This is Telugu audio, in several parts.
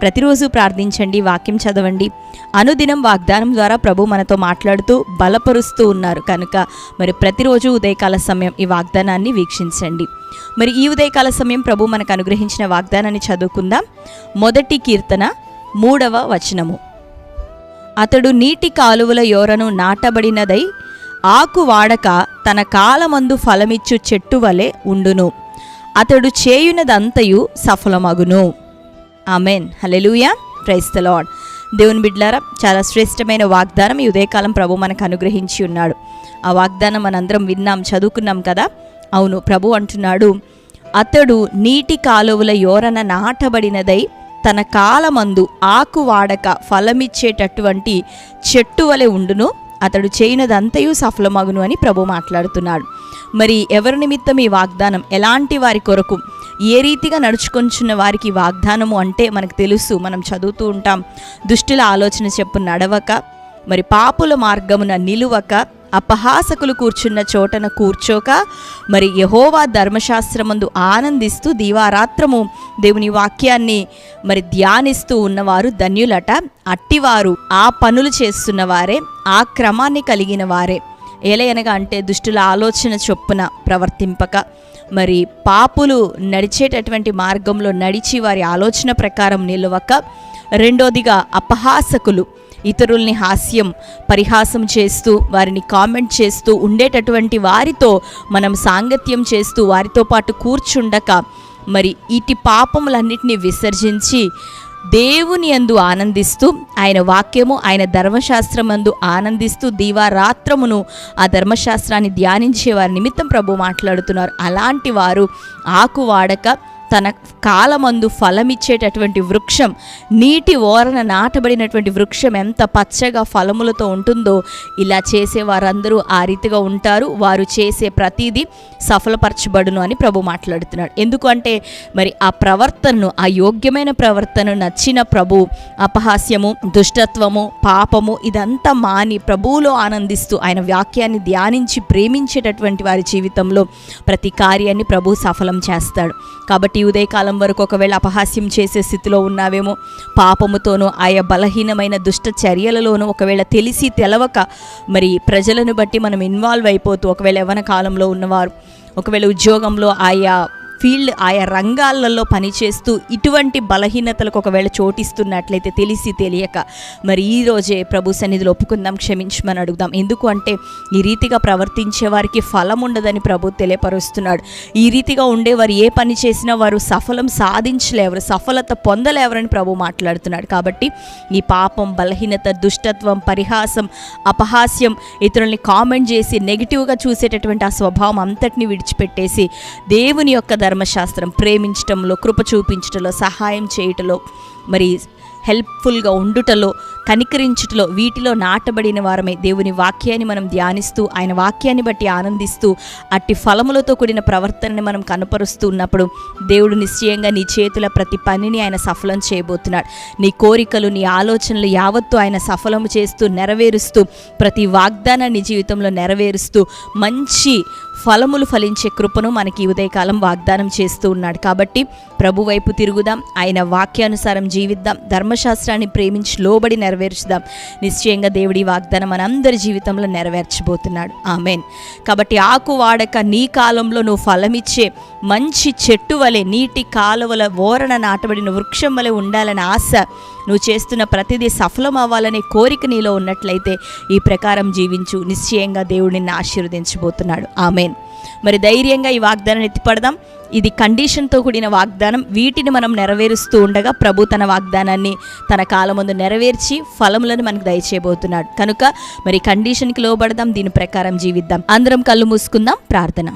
ప్రతిరోజు ప్రార్థించండి వాక్యం చదవండి. అనుదినం వాగ్దానం ద్వారా ప్రభు మనతో మాట్లాడుతూ బలపరుస్తూ ఉన్నారు. కనుక మరి ప్రతిరోజు ఉదయకాల సమయం ఈ వాగ్దానాన్ని వీక్షించండి. మరి ఈ ఉదయకాల సమయం ప్రభు మనకు అనుగ్రహించిన వాగ్దానాన్ని చదువుకుందాం. మొదటి కీర్తన మూడవ వచనము. అతడు నీటి కాలువల యోరను నాటబడినదై ఆకు వాడక తన కాలమందు ఫలమిచ్చు చెట్టు వలె ఉండును. అతడు చేయునదంతయు సఫలమగును. Amen. Hallelujah praise the lord దేవుని బిడ్లారా చాలా శ్రేష్టమైన వాగ్దానం ఈ ఉదయకాలం ప్రభు మనకు అనుగ్రహించి ఉన్నాడు. ఆ వాగ్దానం మనందరం విన్నాం చదువుకున్నాం కదా? అవును ప్రభు అంటున్నాడు అతడు నీటి కాలువల యోరన నాటబడినదై తన కాలమందు ఆకు వాడక ఫలమిచ్చేటటువంటి చెట్టు వలె ఉండును. అతడు చేయనదంతయు సఫలమగును అని ప్రభు మాట్లాడుతున్నాడు. మరి ఎవరి నిమిత్తం ఈ వాగ్దానం? ఎలాంటి వారి కొరకు? ఏ రీతిగా నడుచుకొంచున్న వారికి వాగ్దానము అంటే మనకు తెలుసు మనం చదువుతూ ఉంటాం. దుష్టుల ఆలోచన చెప్పు నడవక మరి పాపుల మార్గమున నిలువక అపహాసకులు కూర్చున్న చోటన కూర్చోక మరి యహోవా ధర్మశాస్త్రమందు ఆనందిస్తూ దీవారాత్రము దేవుని వాక్యాన్ని మరి ధ్యానిస్తూ ఉన్నవారు ధన్యులట. అట్టివారు ఆ పనులు చేస్తున్న వారే ఆ క్రమాన్ని కలిగిన వారే ఏలయనగా అంటే దుష్టుల ఆలోచన చొప్పున ప్రవర్తింపక మరి పాపులు నడిచేటటువంటి మార్గంలో నడిచి వారి ఆలోచన ప్రకారం నిలవక రెండోదిగా అపహాసకులు ఇతరుల్ని హాస్యం పరిహాసం చేస్తూ వారిని కామెంట్ చేస్తూ ఉండేటటువంటి వారితో మనం సాంగత్యం చేస్తూ వారితో పాటు కూర్చుండక మరి ఇటు పాపములన్నిటినీ విసర్జించి దేవుని యందు ఆనందిస్తూ ఆయన వాక్యము ఆయన ధర్మశాస్త్రమందు ఆనందిస్తూ దీవారాత్రమును ఆ ధర్మశాస్త్రాన్ని ధ్యానించే వారి నిమిత్తం ప్రభు మాట్లాడుతున్నారు. అలాంటి వారు ఆకు వాడక తన కాలమందు ఫలమిచ్చేటటువంటి వృక్షం నీటి ఓరన నాటబడినటువంటి వృక్షం ఎంత పచ్చగా ఫలములతో ఉంటుందో ఇలా చేసే వారందరూ ఆ రీతిగా ఉంటారు. వారు చేసే ప్రతిదీ సఫలపరచబడును అని ప్రభు మాట్లాడుతున్నాడు. ఎందుకంటే మరి ఆ ప్రవర్తనను ఆ యోగ్యమైన ప్రవర్తన నచ్చిన ప్రభు అపహాస్యము దుష్టత్వము పాపము ఇదంతా మాని ప్రభువులో ఆనందిస్తూ ఆయన వాక్యాన్ని ధ్యానించి ప్రేమించేటటువంటి వారి జీవితంలో ప్రతి కార్యాన్ని ప్రభు సఫలం చేస్తాడు. కాబట్టి ఈ ఉదయకాలం వరకు ఒకవేళ అపహాస్యం చేసే స్థితిలో ఉన్నావేమో పాపముతోనూ ఆయా బలహీనమైన దుష్ట చర్యలలోనూ ఒకవేళ తెలిసి తెలవక మరి ప్రజలను బట్టి మనం ఇన్వాల్వ్ అయిపోతూ ఒకవేళ యవన కాలంలో ఉన్నవారు ఒకవేళ ఉద్యోగంలో ఆయా ఫీల్డ్ ఆయా రంగాలలో పనిచేస్తూ ఇటువంటి బలహీనతలకు ఒకవేళ చోటిస్తున్నట్లయితే తెలిసి తెలియక మరి ఈ రోజే ప్రభు సన్నిధిలో ఒప్పుకుందాం క్షమించమని అడుగుదాం. ఎందుకు అంటే ఈ రీతిగా ప్రవర్తించే వారికి ఫలం ఉండదని ప్రభు తెలియపరుస్తున్నాడు. ఈ రీతిగా ఉండేవారు ఏ పని చేసినా వారు సఫలం సాధించలేవరు సఫలత పొందలేవరని ప్రభు మాట్లాడుతున్నాడు. కాబట్టి ఈ పాపం బలహీనత దుష్టత్వం పరిహాసం అపహాస్యం ఇతరుల్ని కామెంట్ చేసి నెగిటివ్గా చూసేటటువంటి ఆ స్వభావం అంతటిని విడిచిపెట్టేసి దేవుని యొక్క ధర్మశాస్త్రం ప్రేమించటంలో కృప చూపించటంలో సహాయం చేయటంలో మరి హెల్ప్ఫుల్గా ఉండుటలో కనికరించుటలో వీటిలో నాటబడిన వారమే దేవుని వాక్యాన్ని మనం ధ్యానిస్తూ ఆయన వాక్యాన్ని బట్టి ఆనందిస్తూ అట్టి ఫలములతో కూడిన ప్రవర్తనని మనం కనపరుస్తూ ఉన్నప్పుడు దేవుడు నిశ్చయంగా నీ చేతుల ప్రతి పనిని ఆయన సఫలం చేయబోతున్నాడు. నీ కోరికలు నీ ఆలోచనలు యావత్తు ఆయన సఫలము చేస్తూ నెరవేరుస్తూ ప్రతి వాగ్దానాన్ని జీవితంలో నెరవేరుస్తూ మంచి ఫలములు ఫలించే కృపను మనకి ఉదయకాలం వాగ్దానం చేస్తూ ఉన్నాడు. కాబట్టి ప్రభు వైపు తిరుగుదాం ఆయన వాక్యానుసారం జీవిద్దాం ధర్మశాస్త్రాన్ని ప్రేమించి లోబడి నెరవేర్చుదాం. నిశ్చయంగా దేవుడి వాగ్దానం మనందరి జీవితంలో నెరవేర్చబోతున్నాడు. ఆమెన్. కాబట్టి ఆకు వాడక నీ కాలంలో నువ్వు ఫలమిచ్చే మంచి చెట్టు వలె నీటి కాలువల ఓరణ నాటబడిన వృక్షం వలె ఉండాలని ఆశ. నువ్వు చేస్తున్న ప్రతిదీ సఫలం అవ్వాలనే కోరిక నీలో ఉన్నట్లయితే ఈ ప్రకారం జీవించు. నిశ్చయంగా దేవుడు నిన్ను ఆశీర్వదించబోతున్నాడు. ఆమెన్. మరి ధైర్యంగా ఈ వాగ్దానాన్ని ఎత్తిపడదాం. ఇది కండిషన్తో కూడిన వాగ్దానం. వీటిని మనం నెరవేరుస్తూ ఉండగా ప్రభు తన వాగ్దానాన్ని తన కాలం ముందు నెరవేర్చి ఫలములను మనకు దయచేయబోతున్నాడు. కనుక మరి కండిషన్కి లోబడదాం. దీని ప్రకారం జీవిద్దాం. అందరం కళ్ళు మూసుకుందాం. ప్రార్థన.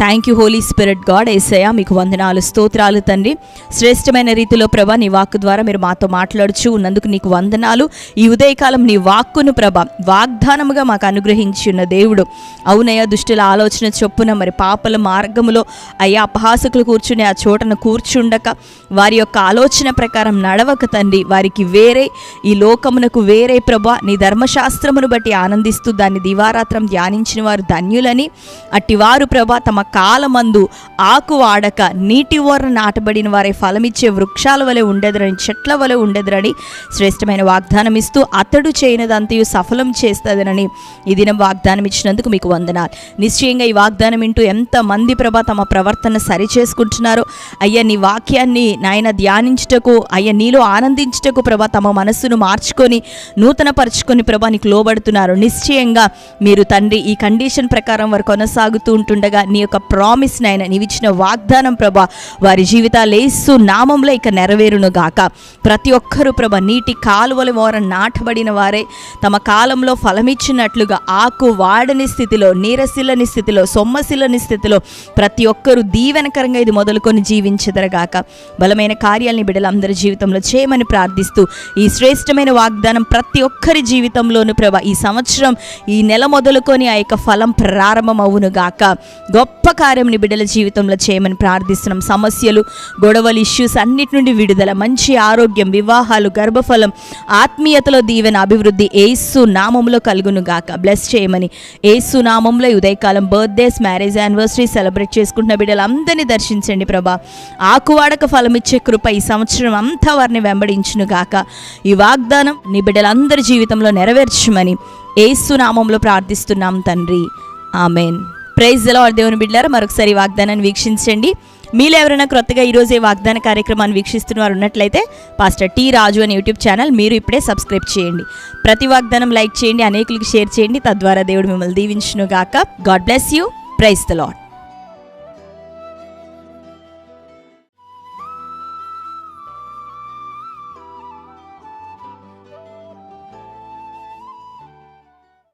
Thank you Holy Spirit God Yesayya మీకు వందనాలు స్తోత్రాలు తండ్రి. శ్రేష్టమైన రీతిలో ప్రభా నీ వాక్కు ద్వారా మీరు మాతో మాట్లాడుచు ఉన్నందుకు నీకు వందనాలు. ఈ ఉదయకాలం నీ వాక్కును ప్రభ వాగ్దానముగా మాకు అనుగ్రహించి ఉన్న దేవుడు. అవునయ్య దుష్టుల ఆలోచన చొప్పున మరి పాపల మార్గములో అయ్యా అపహాసకులు కూర్చుని ఆ చోటను కూర్చుండక వారి యొక్క ఆలోచన ప్రకారం నడవక తండ్రి. వారికి వేరే ఈ లోకమునకు వేరే ప్రభ నీ ధర్మశాస్త్రమును బట్టి ఆనందిస్తూ దాన్ని దివారాత్రం ధ్యానించిన వారు ధన్యులని. అట్టివారు ప్రభ తమ కాలమందు ఆకు ఆడక నీటి ఓర నాటబడిన వారే ఫలమిచ్చే వృక్షాల వలె ఉండెదరని చెట్ల వలె ఉండెదరని శ్రేష్టమైన వాగ్దానం ఇస్తూ అతడు చేయనదంతయు సఫలం చేస్తుందనని ఈ దినం వాగ్దానం ఇచ్చినందుకు మీకు వందనాలు. నిశ్చయంగా ఈ వాగ్దానం వింటూ ఎంతమంది ప్రభ తమ ప్రవర్తన సరి చేసుకుంటున్నారో అయ్యా నీ వాక్యాన్ని నాయన ధ్యానించుటకు అయ్యా నీలో ఆనందించుటకు ప్రభ తమ మనస్సును మార్చుకొని నూతన పరుచుకొని ప్రభా నీకు లోబడుతున్నారు. నిశ్చయంగా మీరు తండ్రి ఈ కండిషన్ ప్రకారం వారు కొనసాగుతూ ఉంటుండగా నీ యొక్క ప్రామిస్ నాయన నీవిచ్చిన వాగ్దానం ప్రభా వారి జీవితాలు ఏసు నామంలో ఇక నెరవేరును గాక. ప్రతి ఒక్కరూ ప్రభ నీటి కాలువల ఓర నాటబడిన వారే. తమ కాలంలో ఫలమిచ్చినట్లుగా ఆకు వాడని స్థితిలో నీరసిల్లని స్థితిలో సొమ్మసిల్లని స్థితిలో ప్రతి ఒక్కరూ దీవెనకరంగా ఇది మొదలుకొని జీవించదరగాక బలమైన కార్యాలని బిడ్డలందరి జీవితంలో చేయమని ప్రార్థిస్తూ ఈ శ్రేష్టమైన వాగ్దానం ప్రతి ఒక్కరి జీవితంలోను ప్రభ ఈ సంవత్సరం ఈ నెల మొదలుకొని ఆ యొక్క ఫలం ప్రారంభం అవును గాక. గొప్ప కార్యం బిడ్డల జీవితంలో చేయమని ప్రార్థిస్తున్నాం. సమస్యలు గొడవలు ఇష్యూస్ అన్నిటి నుండి విడుదల మంచి ఆరోగ్యం వివాహాలు గర్భఫలం ఆత్మీయతలో దీవెన అభివృద్ధి ఏసు నామంలో కలుగును గాక. బ్లెస్ చేయమని ఏసు నామంలో ఉదయకాలం బర్త్డేస్ మ్యారేజ్ యానివర్సరీ సెలబ్రేట్ చేసుకుంటున్న బిడ్డలందరినీ దర్శించండి ప్రభా. ఆకువాడక ఫలం ఇచ్చే కృప ఈ సంవత్సరం అంతా వారిని వెంబడించును గాక. ఈ వాగ్దానం నీ బిడ్డలందరి జీవితంలో నెరవేర్చమని ఏసు నామంలో ప్రార్థిస్తున్నాం తండ్రి. ఆమెన్. ప్రైజ్ లార్డ్ దేవుని బిడ్డారా మరొకసారి వాగ్దానాన్ని వీక్షించండి. మీలో ఎవరైనా క్రొత్తగా ఈరోజు ఈ వాగ్దాన కార్యక్రమాన్ని వీక్షిస్తున్న వారు ఉన్నట్లయితే పాస్టర్ టీ రాజు అనే యూట్యూబ్ ఛానల్ మీరు ఇప్పుడే సబ్స్క్రైబ్ చేయండి. ప్రతి వాగ్దానం లైక్ చేయండి అనేకులకి షేర్ చేయండి. తద్వారా దేవుడు మిమ్మల్ని దీవించును గాక God bless you. Praise the lord